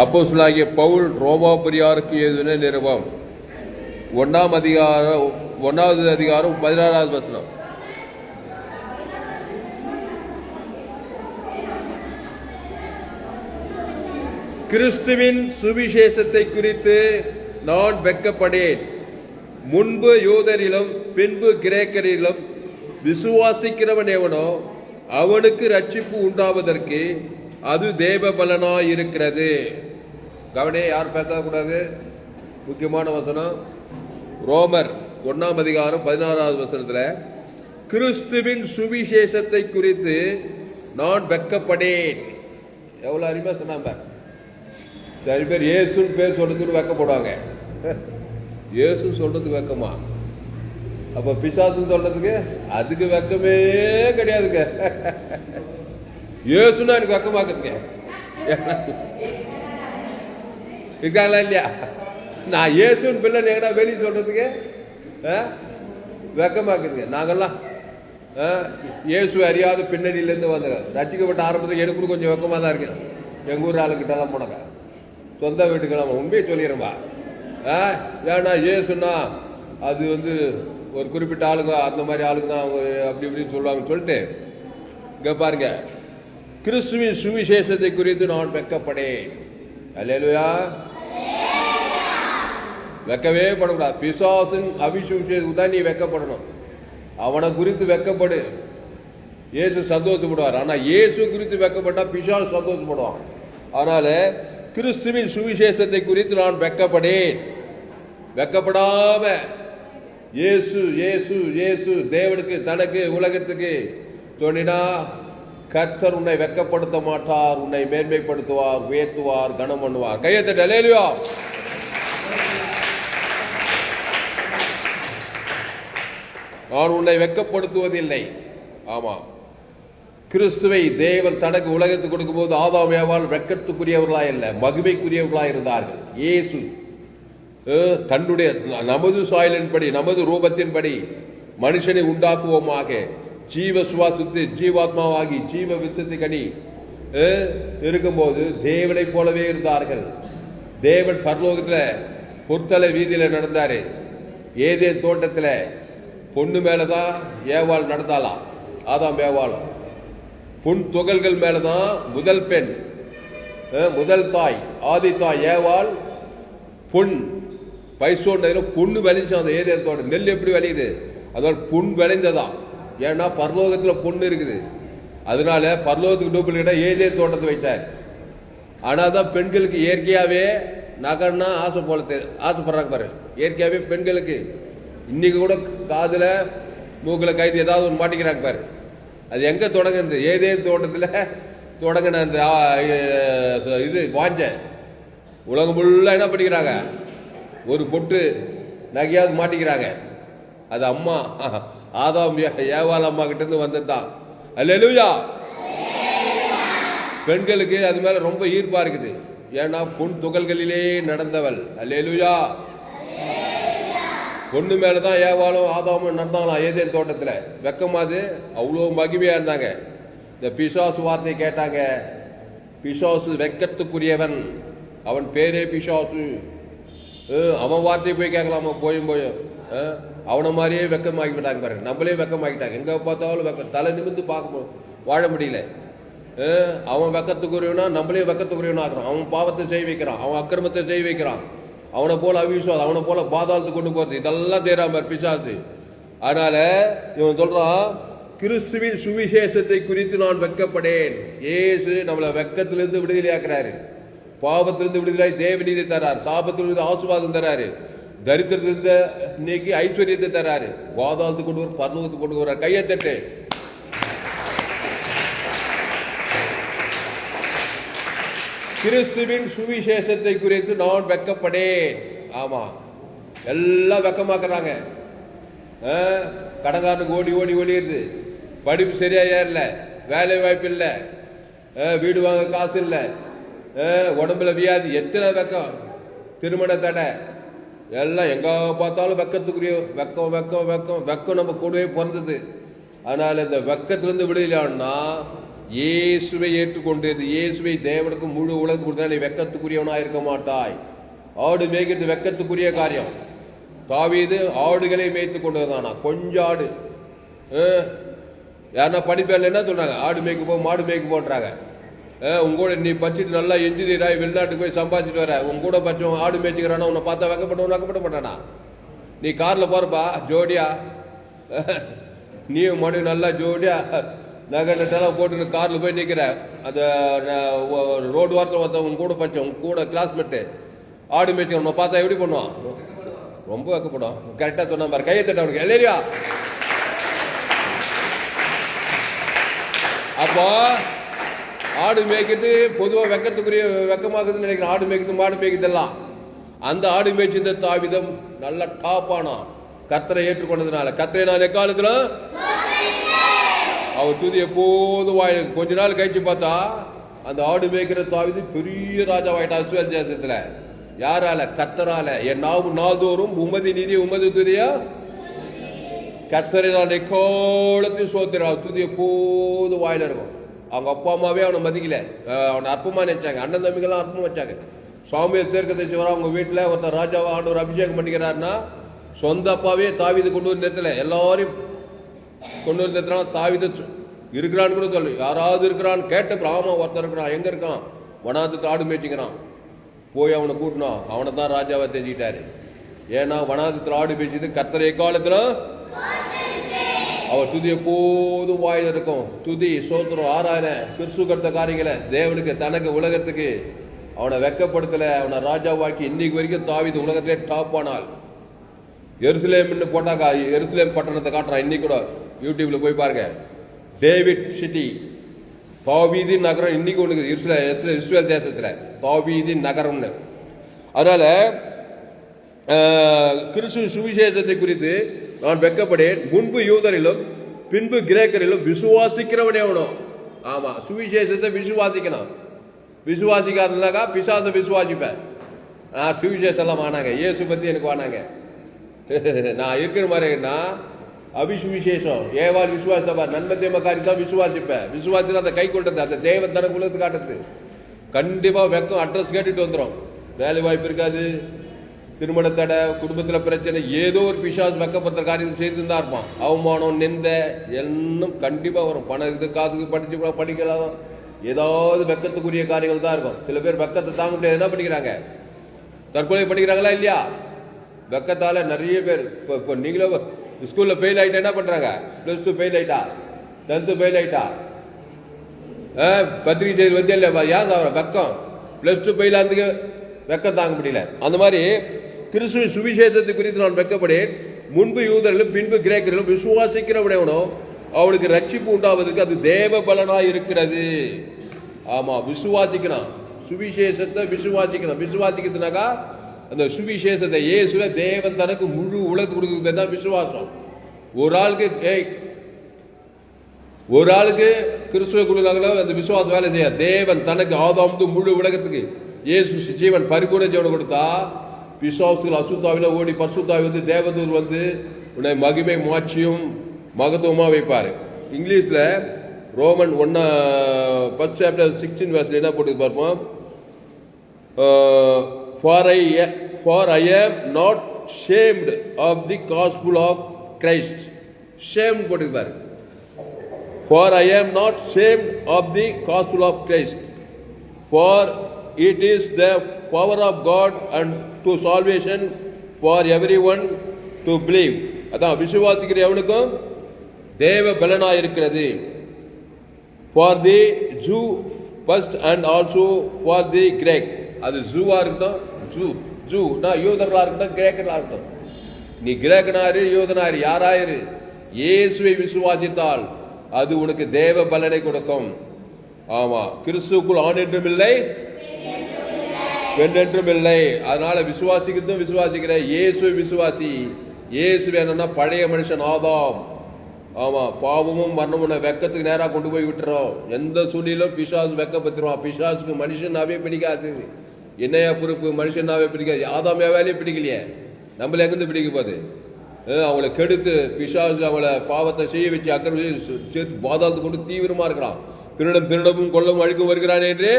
அப்போஸ்தலனாகிய பவுல் ரோமாபுரியாருக்கு எழுதின நிருபம். ஒன்றாம் அதிகாரம் ஒன்றாவது அதிகாரம் பதினாறாவது வசனம். கிறிஸ்துவின் சுவிசேஷத்தை குறித்து நான் வெட்கப்படேன். முன்பு யூதரிலும் பின்பு கிரேக்கரிலும் விசுவாசிக்கிறவன் எவனோ அவனுக்கு ரட்சிப்பு உண்டாவதற்கு அது தேவ பலனாய் இருக்கிறது கவனே யார் பேசக்கூடாது முக்கியமான வசனம் ரோமர் ஒன்னாம் அதிகாரம் பதினாறாவது வசனத்துல கிறிஸ்துவின் சுவிசேஷத்தை குறித்து நான் வெட்கப்படேன் எவ்வளவு அருமையா சொன்னாங்க. சரி நிறைய பேர் இயேசுன்னு பேர் சொல்றதுக்கு வெக்கப்படுவாங்க. இயேசு சொல்றதுக்கு வெக்கமா? அப்ப பிசாசுன்னு சொல்றதுக்கு அதுக்கு வெக்கமே கிடையாதுங்க. இயேசுன்னா எனக்கு வெக்கமாக்குதுங்க இருக்காங்களா இல்லையா நான் இயேசுன்னு பிள்ளை எங்கடா வெளியே சொல்கிறதுக்கு ஆ? வெக்கமாக்குதுங்க நாங்கெல்லாம் ஆ, இயேசு அறியாத பின்னணியிலேருந்து வந்தங்க ரசிக்கப்பட்ட ஆரம்பத்தில் எனக்கு கொஞ்சம் வெக்கமாக தான் இருக்கு எங்கள் ஊர் ஆளுக்கிட்டலாம் போனாங்க சொந்த வீட்டுக்கெல்லாம் உண்மையை சொல்லிடுறேன்பா ஆ ஏன்னா இயேசுன்னா அது வந்து ஒரு குறிப்பிட்ட ஆளுங்க அந்த மாதிரி ஆளுங்க தான் அவங்க அப்படி இப்படின்னு சொல்லுவாங்கன்னு சொல்லிட்டு இங்கே பாருங்க கிறிஸ்துவின் சுவிசேஷத்தை குறித்து நான் வெக்கப்படேன் அல்லேலூயா. வெக்கவே படக்கூடாது. பிசாசின் அபிசுவிசேஷத்துக்கு தான் நீ வெக்கப்படணும் அவனை குறித்து வெக்கப்படு இயேசு சந்தோஷப்படுவார். ஆனா இயேசு குறித்து வெக்கப்பட்டா பிசாஸ் சந்தோஷப்படுவான். அதனால கிறிஸ்துவின் சுவிசேஷத்தை குறித்து நான் வெக்கப்படேன் வெக்கப்படாம இயேசு இயேசு இயேசு தேவனுக்கு தனக்கு உலகத்துக்கு தோணினா கர்த்தர் உன்னை வெக்கப்படுத்த மாட்டார் உன்னை மேன்மைப்படுத்துவார் உயர்த்துவார் கனம் பண்ணுவார். கையத்தை லேலுவா நான் உன்னை வெக்கப்படுத்துவதில்லை ஆமா. கிறிஸ்துவை தேவன் தனக்கு உலகத்துக்கு கொடுக்கும்போது ஆதாம் ஏவாள் வெக்கத்துக்குரியவர்களா இல்லை மகிமைக்குரியவர்களா இருந்தார்கள். இயேசு தன்னுடைய நமது சாயலின்படி நமது ரூபத்தின்படி மனுஷனை உண்டாக்குவோமாக. ஜீவ சுவாசித்து ஜீவாத்மாவாகி ஜீவ விசத்து கனி இருக்கும்போது தேவனைப் போலவே இருந்தார்கள். தேவன் பரலோகத்தில் பொற்தலை வீதியில் நடந்தார். ஏதே தோட்டத்தில் பொண்ணு மேலே தான் ஏவாள் நடந்தாலாம் ஆதாம் ஏவாளும். பொன் துகள்கள் மேலே தான் முதல் பெண் முதல் தாய் ஆதி தாய் ஏவாள் பொன். பைசோண்டதில் பொண்ணு விளைஞ்சோம் அந்த ஏதே தோட்டம் நெல் எப்படி விளையுது அதோட பொன் விளைந்ததான் ஏன்னா பரலோகத்தில் பொண்ணு இருக்குது. அதனால பரலோகத்துக்கு டூப்ளிகேட்டா ஏதே தோட்டத்தை வைத்தார். ஆனால் தான் பெண்களுக்கு இயற்கையாகவே நகர்னா ஆசை போல ஆசைப்படுறாங்க பாரு. இயற்கையாகவே பெண்களுக்கு. இன்னைக்கு கூட காதில் மூக்கில் கைது ஏதாவது ஒன்று மாட்டிக்கிறாங்க பாரு. அது எங்கே தொடங்குறது? ஏதே தோட்டத்தில் தொடங்கின அந்த இது வாஞ்ச. உலகம் ஃபுல்லாக என்ன பண்ணிக்கிறாங்க? ஒரு பொட்டு நகையாவது மாட்டிக்கிறாங்க. அது அம்மா ஆதாம் ஏ- ஏவாள் அம்மா கிட்ட இருந்து வந்ததுதான் அல்லேலூயா. பெண்களுக்கு அது மேல ரொம்ப ஈர்ப்பா இருக்குது. ஏன்னா பொன் துகள்களிலே நடந்தவள். அல்லேலூயா. பொண்ணு மேலதான் ஏவாளும் ஆதாமும் நடந்தாங்களாம் ஏதேன் தோட்டத்துல? வெக்கமாது அவ்வளோ மகிமையா இருந்தாங்க. இந்த பிசாசு வார்த்தையை கேட்டாங்க. பிசாசு வெக்கத்துக்குரியவன். அவன் பேரே பிசாசு. அவன் வார்த்தையை போய் கேட்கலாமா? போயும் போயும். ஆ அவனை மாதிரியே வெக்கமாக்கி விட்டாங்க பாருங்க. நம்மளே வெக்கமாக்கிட்டாங்க. எங்கே பார்த்தாலும் வெக்கம் தலை நிமிந்து பார்க்க வாழ முடியல. அவன் வெக்கத்துக்குரியவனா நம்மளே வெக்கத்துக்குரியவனா ஆக்குறான். அவன் பாவத்தை செய்ய வைக்கிறான். அவன் அக்கிரமத்தை செய்ய வைக்கிறான். அவனை போல அவிசுவாசம் அவனை போல பாதாளத்துக்கு கொண்டு போகிறது இதெல்லாம் தேராம பிசாசு. அதனால இவன் சொல்றான் கிறிஸ்துவின் சுவிசேஷத்தை குறித்து நான் வெக்கப்படேன். ஏசு நம்மளை வெக்கத்திலிருந்து விடுதலையாக்குறாரு பாவத்திலிருந்து விடுதலை தேவநீதி தரார். சாபத்திலிருந்து ஆசுவாதம் தராரு. தரித்திரத்திலிருந்து இன்னைக்கு ஐஸ்வர்யத்தை தராரு. பாதாளத்துக்கு கொண்டு வர பர்ணவத்துக்கு கொண்டு வர கையை தட்டு கிறிஸ்துவின் சுவிசேஷத்தை குறித்து நான் வெக்கப்படேன். ஆமா. எல்லாம் வெக்கமாக்குறாங்க. ஆ, கடன்காரனுக்கு ஓடி ஓடி ஓடிடுது படிப்பு சரியா ஏறல. வேலை வாய்ப்பு இல்லை. ஆ, வீடு வாங்க காசு இல்லை. ஆ, உடம்புல வியாதி. எத்தனை வெக்கம்? திருமண தடை. எல்லாம் எங்கே பார்த்தாலும் வெக்கத்துக்குரிய வெக்கம் வெக்கம் வெக்கம் வெக்கம் நம்ம கூடவே பிறந்தது. அதனால் இந்த வெக்கத்திலிருந்து விடுதலான்னா இயேசுவை ஏற்றுக்கொண்டு இயேசுவை தேவனுக்கு முழு உலகத்துக்கு கொடுத்தா நீ வெக்கத்துக்குரியவனாக இருக்க மாட்டாய். ஆடு மேய்க்கிறது வெக்கத்துக்குரிய காரியம். தாவீது ஆடுகளை மேய்த்து கொண்டு வந்தானா கொஞ்சம் ஆடு யாருன்னா படிப்பேர்ல என்ன சொன்னாங்க ஆடு மேய்க்க போ மாடு மேய்க்க போன்றாங்க. உங்களோட நீ படிச்சுட்டு நல்லா இன்ஜினியர் ஆகி வெளிநாட்டுக்கு போய் சம்பாதிச்சுட்டு வர. உங்க கூட பச்சம் ஆடு மேய்ச்சிக்கிறானா? உன்னை பார்த்தா வெக்கப்பட்டவன் வெக்கப்பட மாட்டானா? நீ காரில் போறப்பா ஜோடியா? நீ மறுபடியும் நல்லா ஜோடியா? நகை நட்டெல்லாம் போட்டு காரில் போய் நிற்கிற அந்த ரோடு வாரத்தில் ஒருத்தன் உன் கூட பச்சம் உன் கூட கிளாஸ்மேட்டு ஆடு மேய்ச்சி உன்னை பார்த்தா எப்படி பண்ணுவான்? ரொம்ப வைக்கப்படும். கரெக்டாக சொன்ன பாரு. கையை தட்ட அவனுக்கு. எல்லாரியா அப்போ ஆடு மேய்க்கிறது பொதுவாக வெக்கத்துக்குரிய வெக்கமாக்குதுன்னு நினைக்கிறேன். ஆடு மேய்க்கிறது மாடு மேய்க்கிறதெல்லாம். அந்த ஆடு மேய்ச்சிருந்த தாவிதம் நல்ல டாப்பானா கத்தரை ஏற்றுக்கொண்டதுனால. கத்தரை நான் எக்காலத்தில்? அவர் துதி எப்போதும் வாய் கொஞ்ச நாள் கழிச்சு பார்த்தா அந்த ஆடு மேய்க்கிற தாவிது பெரிய ராஜாவாயிட்டா அஸ்வல் தேசத்துல. யாரால? கத்தரால. என் நாவு நாள்தோறும் உமதி நிதி உமதி துதியா கத்தரை நான் எக்காலத்தையும் சோத்திரா துதி எப்போது வாயில இருக்கும் அவங்க அப்பா அம்மாவே அவனை மதிக்கல. அவனை அற்பமாக நினைச்சாங்க. அண்ணன் தம்பிகள்லாம் அற்பமா வச்சாங்க. சுவாமி தீர்க்க தரிசிவரா அவங்க வீட்டில் ஒருத்தர் ராஜாவை ஆண்டவர் அபிஷேகம் பண்ணிக்கிறாருன்னா சொந்த அப்பாவே தாவிது கொண்டு வந்து நிறுத்தல. எல்லாரையும் கொண்டு வந்து நிறுத்தினா தாவித இருக்கிறான்னு கூட சொல்லு. யாராவது இருக்கிறான்னு கேட்ட ஆமாம் ஒருத்தர் இருக்கிறான். எங்கே இருக்கான்? வனாது ஆடு மேய்ச்சிக்கிறான். போய் அவனை கூட்டினான் அவனை தான் ராஜாவை தெரிஞ்சுக்கிட்டாரு ஏன்னா வனாந்தத்தில் ஆடு மேய்ச்சது கத்தரை காலத்தில் அவர் துதி எப்போதும் வாயில் இருக்கும். துதி சோத்திரம் ஆராயன பிரிசு கடுத்த காரியங்களை தேவனுக்கு தனக்கு உலகத்துக்கு அவனை வெக்கப்படுத்தல அவனை ராஜாவாக்கி இன்னைக்கு வரைக்கும் தாவிது உலகத்திலே டாப் ஆனாள். எருசலேம்னு போட்டாக்கா எருசலேம் பட்டணத்தை காட்டுறான் இன்னைக்கு கூட யூடியூப்ல போய் பாருங்க. டேவிட் சிட்டி தாவீதி நகரம் இன்னைக்கு ஒன்று இருக்குது. இஸ்ரேல் இஸ்ரேல் தேசத்தில் தாவீதி நகரம்னு. அதனால கிறிஸ்து சுவிசேஷத்தை குறித்து நான் வெக்கப்படேன் முன்பு யூதரிலும் பின்பு கிரேக்கரிலும் விசுவாசிக்கிறவனே அவனும் ஆமா சுவிசேஷத்தை விசுவாசிக்கணும். விசுவாசிக்காதனாக்கா பிசாசை விசுவாசிப்பேன். நான் சுவிசேஷம் எல்லாம் வானாங்க. இயேசு பத்தி எனக்கு வானாங்க. நான் இருக்கிற மாதிரினா அபிசுவிசேஷம் ஏவால் விசுவாசப்பா நன்மை தேம காரி தான் விசுவாசிப்பேன். விசுவாசினா அதை கை கொண்டது அந்த தேவன் தனக்கு காட்டுறது. கண்டிப்பா வெக்கம். அட்ரஸ் கேட்டுட்டு வந்துடும் வேலை வாய்ப்பு இருக்காது. திருமண தடை குடும்பத்தில் பிரச்சனை ஏதோ ஒரு பிசாஸ் வெக்கப்படுற காரியத்தை செய்து தான் இருப்பான் அவமானம் நிந்த எல்லாம் கண்டிப்பாக வரும். பணம் இது காசுக்கு படிச்சு கூட படிக்கலாம். ஏதாவது வெக்கத்துக்குரிய காரியங்கள் தான் இருக்கும். சில பேர் வெக்கத்தை தாங்க முடியாது. என்ன பண்ணிக்கிறாங்க? தற்கொலை பண்ணிக்கிறாங்களா இல்லையா? வெக்கத்தால் நிறைய பேர் இப்போ இப்போ நீங்களும் ஸ்கூலில் ஃபெயில் ஆகிட்டா என்ன பண்ணுறாங்க ப்ளஸ் டூ ஃபெயில் ஆகிட்டா டென்த்து ஃபெயில் ஆகிட்டா ஆ, பத்திரிகை செய்தி வந்து இல்லை ஏன் வெக்கம்? ப்ளஸ் டூ ஃபெயில் ஆனதுக்கு வெக்கம் தாங்க முடியல. அந்த மாதிரி கிறிஸ்துவ சுவிசேஷத்தை குறித்து நான் வெக்கப்படேன் முன்பு யூதர்களும் பின்பு கிரேக்கர்களும் விசுவாசிக்கிறவனோ அவனுக்கு ரட்சிப்பு உண்டாவதற்கு அது தேவ பலனாய் இருக்கிறது. ஆமா விசுவாசிக்கணும் சுவிசேஷத்தை விசுவாசிக்கணும் விசுவாசிக்கிறதுனாக்கா அந்த சுவிசேஷத்தை இயேசுல தேவன் தனக்கு முழு உலகத்து கொடுக்குறது தான் விசுவாசம். ஒரு ஆளுக்கு ஏய் ஒரு ஆளுக்கு கிறிஸ்துவ கொடுக்குறாங்களோ அந்த விசுவாசம் வேலை செய்ய தேவன் தனக்கு ஆதாமுக்கு முழு உலகத்துக்கு இயேசு ஜீவன் பரிபூர்ண ஜீவன் கொடுத்தா விசுவாசிகள் அசுத்தாவில் ஓடி பசுத்தாவி வந்து தேவதூர் வந்து உன்னை மகிமை மாட்சியும் மகத்துவமாக வைப்பார். இங்கிலீஷில் ரோமன் ஒன்னா ஃபர்ஸ்ட் சாப்டர் சிக்ஸ்டீன் வேர்ஸில் என்ன போட்டு பார்ப்போம். For I for I am not shamed of the gospel of Christ shame போட்டிருப்பார் for I am not shame of the gospel of Christ for it is the power of God and to salvation for everyone to believe அதான் விசுவாசிக்கிற எவனுக்கும் தேவ பலனாக இருக்கிறது for the Jew first and also for the Greek அது ஜூவாக இருக்கட்டும் zoo zoo நான் யூதர்களாக இருக்கட்டும் கிரேக்கர்களாக இருக்கட்டும். நீ கிரேக்கனாரு யூதனாரு யாராயிரு இயேசுவை விசுவாசித்தால் அது உனக்கு தேவ பலனை கொடுக்கும். ஆமா கிறிஸ்துக்குள் ஆண் என்றும் இல்லை வென்றென்றும் இல்லை அதனால விசுவாசிக்கிறதும் விசுவாசிக்கிற இயேசு விசுவாசி. இயேசு வேணும்னா பழைய மனுஷன் ஆதாம். ஆமா பாவமும் மரணமும் வெக்கத்துக்கு நேராக கொண்டு போய் விட்டுறோம். எந்த சூழ்நிலும் பிசாசு வெக்கப்பத்துருவான் பிசாசுக்கு மனுஷனாவே பிடிக்காது. என்னையா பொறுப்பு? மனுஷனாவே பிடிக்காது. ஆதாமே வேலையே பிடிக்கலையே? நம்மள எங்கிருந்து பிடிக்க போகுது? அவங்கள கெடுத்து பிசாசு அவங்கள பாவத்தை செய்ய வச்சு அக்கறை சேர்த்து பாதாளத்து கொண்டு தீவிரமா இருக்கிறான். திருடம் திருடமும் கொள்ளவும் அழிக்கும் வருகிறான் என்று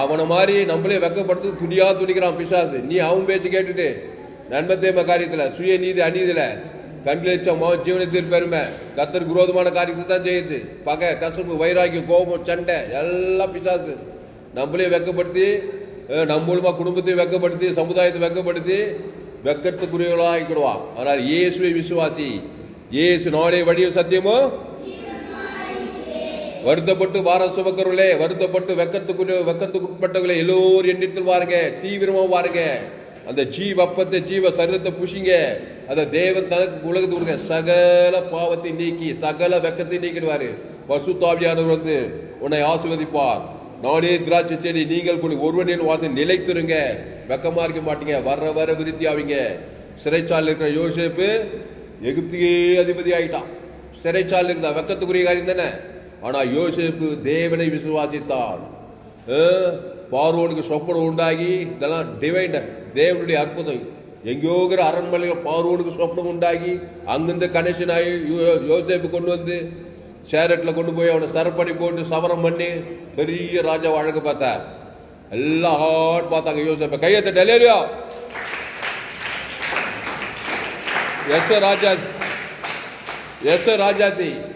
அவனை மாதிரி நம்மளே வெக்கப்படுத்து துடியா துடிக்கிறான் பிசாசு. நீ அவன் பேச்சு கேட்டுட்டு நன்மத்தேம காரியத்தில் சுய நீதி அநீதியில கண்ணில் மோகம் ஜீவனத்தில் பெருமை கத்தருக்கு விரோதமான காரியத்தை தான் செய்யுது பகை கசப்பு வைராக்கியம் கோபம் சண்டை எல்லாம் பிசாசு. நம்மளே வெக்கப்படுத்தி நம்ம மூலமாக குடும்பத்தையும் வெக்கப்படுத்தி சமுதாயத்தை வெக்கப்படுத்தி வெக்கத்துக்குரியவர்களாக ஆகிக்கிடுவான் ஆனால் இயேசுவை விசுவாசி இயேசு நாளே வழியும் சத்தியமோ? வருத்தப்பட்டு வார சுமக்கர்களே வருத்தப்பட்டு வெக்கத்துக்கு வெக்கத்துக்கு உட்பட்டவர்களே எல்லோரும் எண்ணித்தில் வாருங்க தீவிரமா வாருங்க. அந்த ஜீவ அப்பத்தை ஜீவ சரீரத்தை புஷிங்க அந்த தேவன் தனக்கு உலகத்துக்கு கொடுங்க சகல பாவத்தை நீக்கி சகல வெக்கத்தை நீக்கிடுவாரு. பசுத்தாவியானவர் வந்து உன்னை ஆசிர்வதிப்பார். நானே திராட்சை செடி நீங்கள் கூட ஒருவனின் வாழ்ந்து நிலைத்திருங்க. வெக்கமா இருக்க மாட்டீங்க வர வர விருத்தி ஆவீங்க சிறைச்சாலில் இருக்கிற யோசேப்பு எகிப்தியே அதிபதி ஆயிட்டான் சிறைச்சாலில் இருந்தா வெக்கத்துக்குரிய காரியம் தானே? ஆனால் யோசேப்பு தேவனை விசுவாசித்தான். பார்வோனுக்கு சொப்பனம் உண்டாகி இதெல்லாம் டிவைன் தேவனுடைய அற்புதம். எங்கேயோங்கிற அரண்மனையில் பார்வோனுக்கு சொப்பனம் உண்டாகி அங்கிருந்து கனெக்ஷன் ஆகி யோ- யோசேப்பு கொண்டு வந்து சேரட்டில் கொண்டு போய் அவனை சரப்பணி போட்டு சவரம் பண்ணி பெரிய ராஜா வழக்கு பார்த்தார். எல்லாம் ஹாட் பார்த்தாங்க யோசேப்ப. கையத்தை டெலிவரியா எஸ் ராஜா எஸ் ராஜாத்தி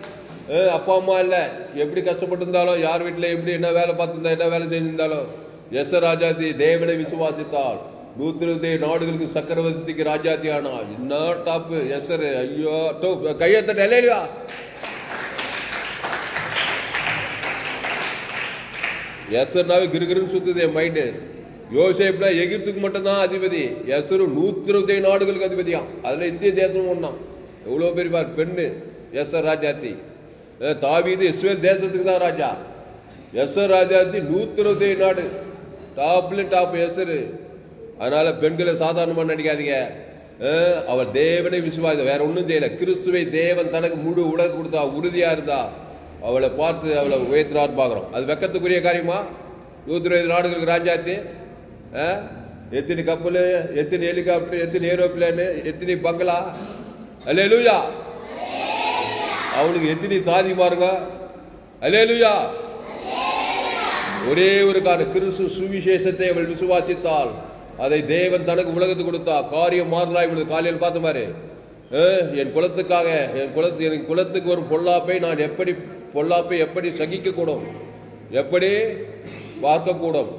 அப்பா அம்மா இல்லை. எப்படி கஷ்டப்பட்டு இருந்தாலும் யார் வீட்டில் எப்படி என்ன வேலை பார்த்துருந்தா என்ன வேலை செஞ்சிருந்தாலும் எஸ் ராஜாத்தி தேவனை விசுவாசித்தாள் நூத்தி இருபத்தி நாடுகளுக்கு சக்கரவர்த்திக்கு ராஜாத்தி ஆனா என்ன டாப்பு எஸ் ஐயோ டோ கையெழுத்த இல்லையா எஸ்னாவே கிருகிருன்னு சுத்துது என் மைண்டு யோசேப்ல எகிப்துக்கு மட்டும்தான் அதிபதி. எஸ்ரு நூத்தி இருபத்தி நாடுகளுக்கு அதிபதியாம். அதுல இந்திய தேசம் ஒன்றாம் எவ்வளோ பெரிய பெண்ணு எஸ் ராஜாத்தி தாவீது இஸ்ரேல் தேசத்துக்கு தான் ராஜா. எஸ்ஆர் ராஜாத்தி நூத்தி இருபத்தி நாடு. டாப்ல டாப் எஸ்ரு அதனால பெண்களை சாதாரணமா நினைக்காதீங்க. அவர் தேவனை விசுவாச வேற ஒன்றும் செய்யல. கிறிஸ்துவை தேவன் தனக்கு முழு உலக கொடுத்தா உறுதியா இருந்தா அவளை பார்த்து அவளை உயர்த்தினார் பார்க்குறோம். அது வெக்கத்துக்குரிய காரியமா? நூத்தி இருபது நாடுகளுக்கு ராஜாத்தி ஆ? எத்தனை கப்பல் எத்தனை ஹெலிகாப்டர் எத்தனை ஏரோப்ளேனு எத்தனை பங்களா? அல்ல லூயா அவனுக்கு எத்தனை தாதி பாருங்க? அலேலுயா ஒரே ஒரு காரணம் கிறிஸ்து சுவிசேஷத்தை அவள் விசுவாசித்தாள். அதை தேவன் தனக்கு உலகத்துக்கு கொடுத்தா காரியம் மாறலா இவளுக்கு காலையில் பார்த்த மாதிரி என் குலத்துக்காக என் குலத்து என் குலத்துக்கு ஒரு பொல்லாப்பை நான் எப்படி பொல்லாப்பை எப்படி சகிக்க கூடும் எப்படி? பார்க்கக்கூடும்.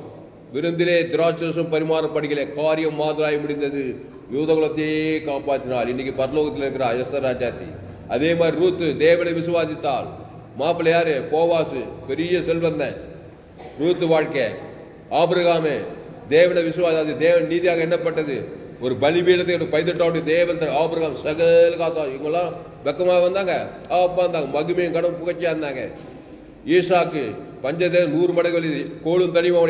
விருந்திலே திராட்சசம் பரிமாறப்படுகிற காரியம் மாதராய் முடிந்தது. யூதகுலத்தையே காப்பாற்றினார் இன்னைக்கு பரலோகத்தில் இருக்கிற எஸ் ராஜாத்தி. அதே மாதிரி ரூத்து தேவனை விசுவாசித்தாள் மாப்பிள்ளை யாரு? போவாசு பெரிய செல்வந்தன் ரூத்து வாழ்க்கை. ஆபிரகாமே தேவனை விசுவாசி தேவன் நீதியாக என்னப்பட்டது ஒரு பலிபீடத்தை ஒரு தேவன் ஆபிரகாம் சகல காத்தா இவங்கெல்லாம் வெக்கமாக வந்தாங்க. அப்பா இருந்தாங்க. மகிமையும் கடன் புகழ்ச்சியா இருந்தாங்க. ஈஷாக்கு பஞ்சதே நூறு மடங்கு வலி கோளும் தனிவன்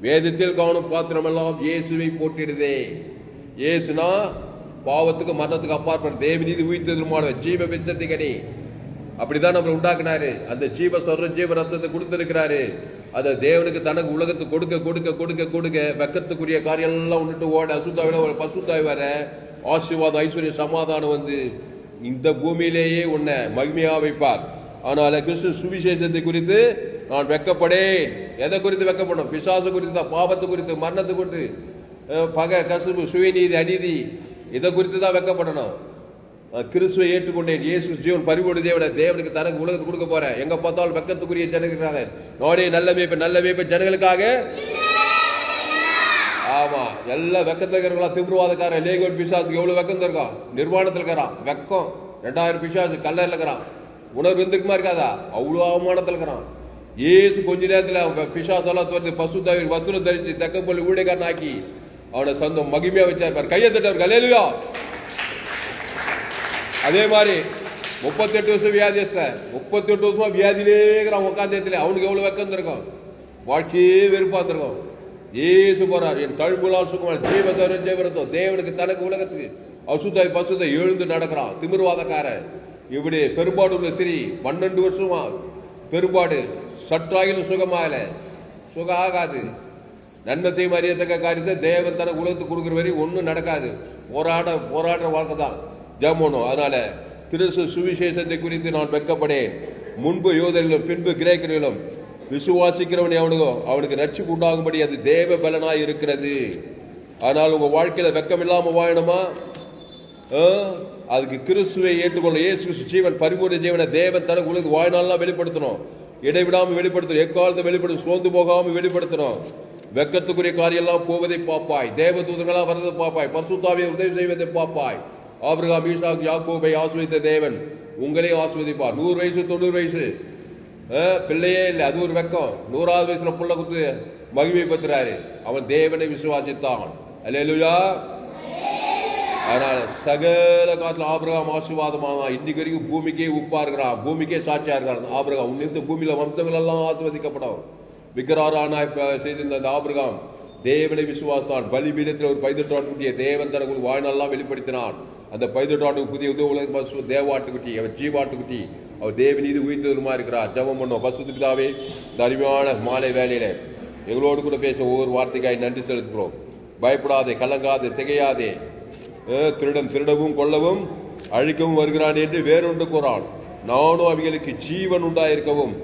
வேதத்தில் காணும் பாத்திரமெல்லாம் இயேசுவை போட்டிடுதே இயேசுனா பாவத்துக்கு மரணத்துக்கு அப்பாற்பட்ட தேவநீதி உயிர்த்ததுமான ஜீவ பிச்சத்திகனி அப்படிதான் நம்மளை உண்டாக்குனாரு. அந்த ஜீவ சொல்ற ஜீவ ரத்தத்தை கொடுத்துருக்கிறாரு. அதை தேவனுக்கு தனக்கு உலகத்துக்கு கொடுக்க கொடுக்க கொடுக்க கொடுக்க வெக்கத்துக்குரிய காரியம் எல்லாம் விட்டுட்டு ஓட அசுத்தாவிட ஒரு பசுத்தாய் வர ஆசீர்வாதம் ஐஸ்வர்ய சமாதானம் வந்து இந்த பூமியிலேயே உன்னை மகிமையா வைப்பார். ஆனால் கிறிஸ்து சுவிசேஷத்தை குறித்து நான் வெக்கப்படேன். எதை குறித்து வெக்கப்படும் பிசாசு குறித்து தான் பாவத்தை குறித்து மரணத்தை குறித்து பகை கசுபு சுயநீதி அநீதி இதை குறித்து தான் வெக்கப்படணும் கிறிஸ்துவை ஏற்றுக்கொண்டேன். இயேசு ஜீவன் பரிபூர்ண தேவனை தேவனுக்கு தனக்கு உலகத்துக்கு கொடுக்க போறேன். எங்க பார்த்தாலும் வெக்கத்துக்குரிய ஜனங்களுக்காக நானே நல்ல மேய்ப்பு நல்ல மேய்ப்பு ஜனங்களுக்காக. ஆமா எல்லா வெக்கத்துல இருக்கிறவங்களா திமுருவாதக்காரன் லேகோட் பிசாசுக்கு எவ்வளவு வெக்கம் இருக்கான் நிர்வாணத்துல இருக்கிறான். வெக்கம். ரெண்டாயிரம் பிசாசு கல்லர்ல இருக்கிறான். உணர்வு இருந்துக்குமா இருக்காதா? அவ்வளவு அவமானத்துல இருக்கிறான். ஏசு கொஞ்ச நேரத்தில் அவங்க பிசாசெல்லாம் தோற்று பசு தவிர வசூலம் தரிச்சு தெக்கப்பள்ளி ஊடகாரன் ஆக்கி அவனை சொந்தம் மகிமையா வச்சார் கையை தட்டவர் கலையிலையோ அதே மாதிரி முப்பத்தெட்டு வருஷம் வியாதியஸ்த முப்பத்தெட்டு வருஷமா வியாதியிலே இருக்கிறான் உட்காந்து அவனுக்கு எவ்வளவு வெக்கம் இருக்கும் வாழ்க்கையே வெறுப்பா இருந்திருக்கும். ஏசு போறார். என் தழும்புலாம் சுகமான ஜீவதர ஜீவரத்தம் தேவனுக்கு தனக்கு உலகத்துக்கு அசுத்தாய் பசுத்தாய் எழுந்து நடக்கிறான். திமிர்வாதக்காரன். இப்படி பெரும்பாடு உள்ள சிறி பன்னெண்டு வருஷமா பெரும்பாடு சற்றாயிலும் சுகமாகல. சுகம் ஆகாது. நன்மத்தையும் அறியத்தக்க காரியத்தை தேவன் தன உலகத்துக்கு கொடுக்குற வரை ஒன்றும் நடக்காது. போராட போராடுற வாழ்க்கை தான். ஜெபம் அதனால கிறிஸ்து சுவிசேஷத்தை குறித்து நான் வெட்கப்படேன். முன்பு யோதர்களும் பின்பு கிரேக்கர்களும் விசுவாசிக்கிறவன் அவனுக்கு அவனுக்கு ரட்சிப்பு உண்டாகும்படி அது தேவ பலனாய் இருக்கிறது. ஆனால் உங்கள் வாழ்க்கையில் வெக்கம் இல்லாமல் வாழணுமா? ஆ? அதுக்கு கிறிஸ்துவை ஏற்றுக்கொள்ள இயேசு கிறிஸ்து ஜீவன் பரிபூர்ண ஜீவனை தேவன் தனக்கு உங்களுக்கு வாழ்நாள்லாம் வெளிப்படுத்தணும். இடைவிடாமல் வெளிப்படுத்தணும். எக்காலத்தை வெளிப்படுத்த சோர்ந்து போகாமல் வெளிப்படுத்தணும். வெக்கத்துக்குரிய காரியெல்லாம் போவதை பார்ப்பாய். தேவ தூதர்களா வர்றதை பார்ப்பாய். பரிசுத்தாவியை உதவி செய்வதை பார்ப்பாய். ஆபிரகாம் ஈசாக் யாக்கோபை ஆஸ்வதித்த தேவன் உங்களையும் ஆஸ்வதிப்பார் நூறு வயசு தொண்ணூறு வயசு. பிள்ளையே இல்லை. அது ஒரு வெக்கம். நூறாவது வயசுல புள்ள குத்து மகிமை பெற்றாரு. அவன் தேவனை விசுவாசித்தான். அல்லா அதனால சகல காலத்தில் ஆபிரகாம் ஆசீர்வாதமான. இன்னைக்கு வரைக்கும் பூமிக்கே உப்பா இருக்கிறான் பூமிக்கே சாட்சியா இருக்கிறான் ஆபிரகாம் உன் இந்த பூமியில வம்சங்கள் எல்லாம் ஆசிர்வதிக்கப்படும். விக்கிராரானாய் செய்திருந்த அந்த ஆபிரகாம் தேவனை விசுவாசான் பலிபீடத்தில் ஒரு பைதட்டாட்டுக்குட்டிய தேவன் தனக்கு வாழ்நாளெல்லாம் வெளிப்படுத்தினான். அந்த பைதட்டாட்டுக்கு புதிய உதவு உலக தேவாட்டுக்குட்டி அவர் ஜீவாட்டுக்குட்டி அவர் தேவநீதி உயிர்த்ததுமா இருக்கிறார். ஜெபம் பண்ணோம் பசுத்து பிதாவே தனிமையான மாலை வேலையில எங்களோடு கூட பேச ஒவ்வொரு வார்த்தைக்காய் நன்றி செலுத்துகிறோம். பயப்படாதே கலங்காதே திகையாதே. திருடம் திருடன் திருடவும் கொல்லவும் அழிக்கவும் வருகிறான் என்று வேறொன்று கூறான். நானும் அவைகளுக்கு ஜீவன் உண்டாயிருக்கவும்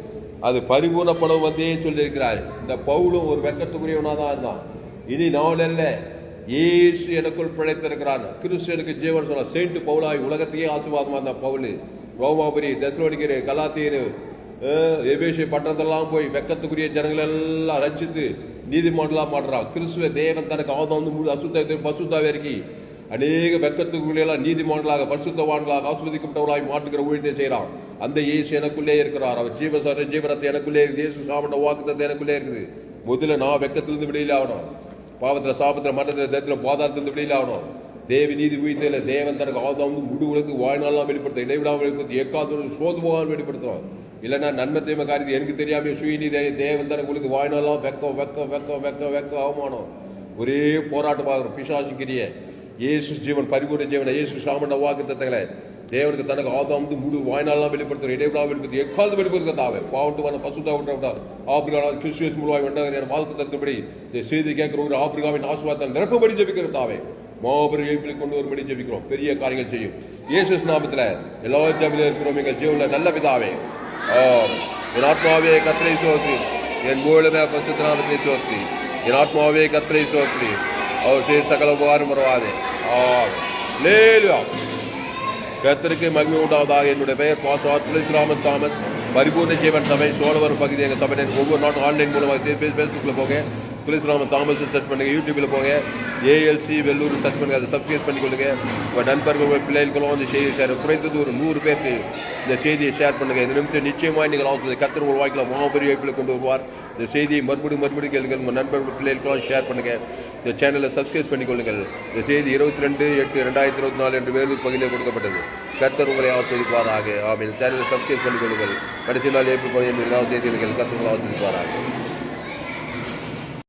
அது பரிபூர்ணப்படவும் வந்தே சொல்லியிருக்கிறார். இந்த பவுலும் ஒரு வெக்கத்துக்குரியவனாக தான் இருந்தான். இனி நான் அல்ல. ஏசு எனக்குள் பிழைத்திருக்கிறான். கிறிஸ்து எனக்கு ஜீவன் சொன்ன செயின்ட் பவுலாய் உலகத்தையே ஆசிர்வாதமாக இருந்தான் பவுலு. ரோமாபுரி தசலோடிக்கிற கலாத்தீர் எபேசிய பட்டணத்தெல்லாம் போய் வெக்கத்துக்குரிய ஜனங்கள் எல்லாம் ரசித்து நீதிமன்றலாம் மாட்டுறான் கிறிஸ்துவ தேவன் தனக்கு ஆதம் வந்து முழு அசுத்த பசுத்தாவே இருக்கி அநேக வெக்கத்துக்குரியெல்லாம் நீதிமன்றலாக பரிசுத்தவான்களாக ஆஸ்வதிக்கப்பட்டவர்களாய் மாட்டுகிற ஊழியத்தை செய்கிறான். அந்த இயேசு எனக்குள்ளே இருக்கிறார். அவர் ஜீவ ஜீவனத்தை எனக்குள்ளே இருக்குது. இயேசு சாமண்ட வாக்குத்தத்தை எனக்குள்ளே இருக்குது. முதல்ல நான் வெக்கத்திலிருந்து வெளியில் ஆகணும். பாவத்தில் சாபத்துல மரணத்துல தத்தில் பாதாரத்திலிருந்து வெளியில் ஆகணும். தேவி நீதி உயிர்த்தையில தேவன் தனக்கு ஆதாம் முழு உலகத்துக்கு வாழ்நாளெல்லாம் வெளிப்படுத்த இடைவிடாமல் வெளிப்படுத்தி எக்காத்தோடு சோது போகாமல் வெளிப்படுத்துகிறோம் இல்லைன்னா நன்மை தீமை காரியத்தை எனக்கு தெரியாமல் சுயநீதி தேவன் தனக்கு உங்களுக்கு வாழ்நாளெல்லாம் வெக்கம் வெக்கம் வெக்கம் வெக்கம் வெக்கம் அவமானம். ஒரே போராட்டமாக கிரியே இயேசு ஜீவன் பரிபூர்ண ஜீவன் இயேசு சாமண்ட வாக்கு தத்தங்களை தேவனுக்கு தனக்கு ஆதாம் வந்து முழு வாழ்நாளெல்லாம் வெளிப்படுத்துற இடைவிடா வெளிப்படுத்தி எக்காவது வெளிப்படுத்தாவே பாவட்டுமான பசுத்தா விட்டா. ஆப்பிரிக்கா கிறிஸ்துவஸ் முழுவாய் வேண்டாம் என வாழ்த்து தத்துப்படி இந்த செய்தி கேட்கிற ஒரு ஆப்பிரிக்காவின் ஆசுவாதத்தை நிரப்பபடி ஜெபிக்கிறதாவே மாபெரும் எழுப்பிலை கொண்டு வரும்படி ஜெபிக்கிறோம். பெரிய காரியங்கள் செய்யும். இயேசு நாமத்தில் எல்லா ஜபில இருக்கிறோம். எங்கள் ஜீவனில் நல்ல பிதாவே. என் ஆத்மாவே கத்திரை சோத்ரி என் மூலமே பசுத்தனாமத்தை சோத்ரி என் ஆத்மாவே கத்திரை சோத்ரி அவர் செய்த சகல உபகாரம் வருவாதே ஆ லேலுயா கர்த்தருக்கு மகிமை உண்டாவதாக. என்னுடைய பெயர் பாஸ்வார் துளசிராமன் தாமஸ். பரிபூர்ண ஜீவன் சபை சோழவர் பகுதி எங்கள் சபை ஒவ்வொரு நாட்டும் ஆன்லைன் மூலமாக ஃபேஸ்புக்கில் போக துளசிராமன் தாமஸ் சர்ச் பண்ணுங்கள் யூடியூப்பில் போங்க. ஏஎல்சி வெள்ளூர் சர்ச் பண்ணுங்கள் அதை சப்ஸ்கிரைப் பண்ணிக்கொள்ளுங்க. உங்கள் நண்பர்கள் உங்கள் பிள்ளைகளுக்கெல்லாம் வந்து செய்தி ஷேர் குறைந்தது ஒரு நூறு பேருக்கு இந்த செய்தியை ஷேர் பண்ணுங்கள் இந்த நிமிஷம் நிச்சயமாக நீங்கள் அவசரம் கத்தர் உங்கள் வாய்க்கில் மாபெரிய வாய்ப்பில் கொண்டு வருவார். இந்த செய்தியை மறுபடியும் மறுபடியும் கேளுங்கள். உங்கள் நண்பர்கள் பிள்ளைகளுக்கெல்லாம் ஷேர் பண்ணுங்கள் இந்த சேனலை சப்ஸ்கிரைப் பண்ணிக்கொள்ளுங்கள். இந்த செய்தி இருபத்தி ரெண்டு எட்டு ரெண்டாயிரத்தி இருபத்தி நாலு என்று வேலூர் பகுதியில் கொடுக்கப்பட்டது. கர்த்தர் உங்களை ஆசிரிப்பாராக ஆமாம் சேனலை சப்ஸ்கிரைப் பண்ணிக்கொள்ளுங்கள். கடைசி நாள் ஏப்ரல் பதினைந்து செய்திகள் கத்தர் உங்களை ஆசிரிப்பாராக